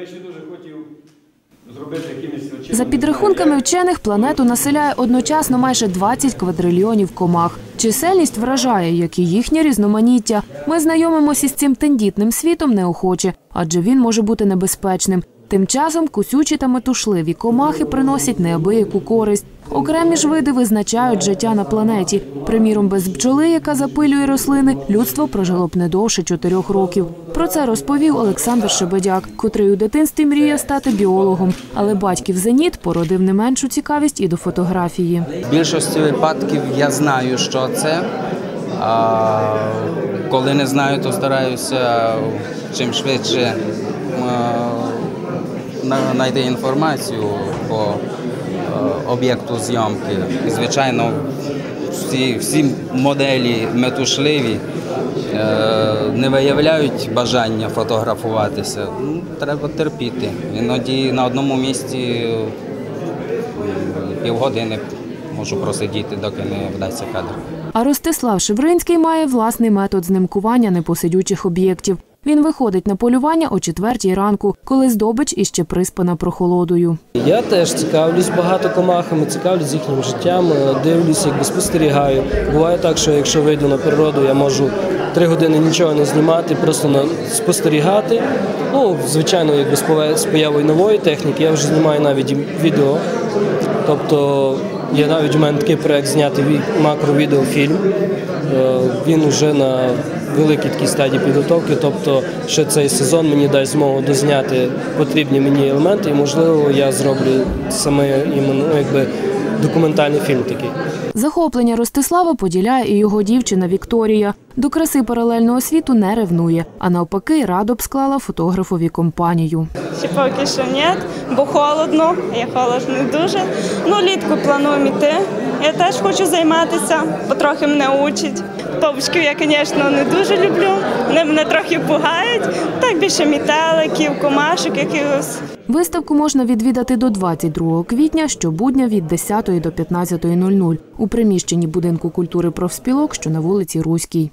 би ще дуже хотів зробити якимись очима. За підрахунками вчених, планету населяє одночасно майже 20 квадрильйонів комах. Чисельність вражає, як і їхнє різноманіття. Ми знайомимося з цим тендітним світом неохоче, адже він може бути небезпечним. Тим часом кусючі та метушливі комахи приносять неабияку користь. Окремі ж види визначають життя на планеті. Приміром, без бджоли, яка запилює рослини, людство прожило б не довше чотирьох років. Про це розповів Олександр Шебедяк, котрий у дитинстві мріяв стати біологом, але батьків зеніт породив не меншу цікавість і до фотографії. В більшості випадків я знаю, що це. А коли не знаю, то стараюся чим швидше знайти інформацію по е, об'єкту зйомки. Звичайно, всі, всі моделі метушливі е, не виявляють бажання фотографуватися. Ну, Треба терпіти. Іноді на одному місці півгодини можу просидіти, доки не вдасться кадр. А Ростислав Шевринський має власний метод знимкування непосидючих об'єктів. Він виходить на полювання о четвертій ранку, коли здобич іще приспана прохолодою. Я теж цікавлюсь багато комахами, цікавлюсь їхнім життям, е, дивлюсь, якби спостерігаю. Буває так, що якщо вийду на природу, я можу три години нічого не знімати, просто спостерігати. Ну, звичайно, якби з появою нової техніки я вже знімаю навіть відео. Тобто є навіть у мене такий проект зняти макровідеофільм. Е, Він вже на великій такій стадії підготовки. Тобто, ще цей сезон мені дасть змогу дозняти потрібні мені елементи, і можливо я зроблю саме іменно ну, якби документальний фільм такий. Захоплення Ростислава поділяє і його дівчина Вікторія. До краси паралельного світу не ревнує, а навпаки, радо б склала фотографові компанію. Ще поки що ні, бо холодно, я холод не дуже. Ну, літку планую йти. Я теж хочу займатися, потрохи мене учать. Птовчків я, звісно, не дуже люблю. Вони мене трохи пугають. Так більше мітеликів, комашок якихось. Виставку можна відвідати до 22 квітня щобудня від 10 до 15.00 у приміщенні будинку культури профспілок, що на вулиці Руській.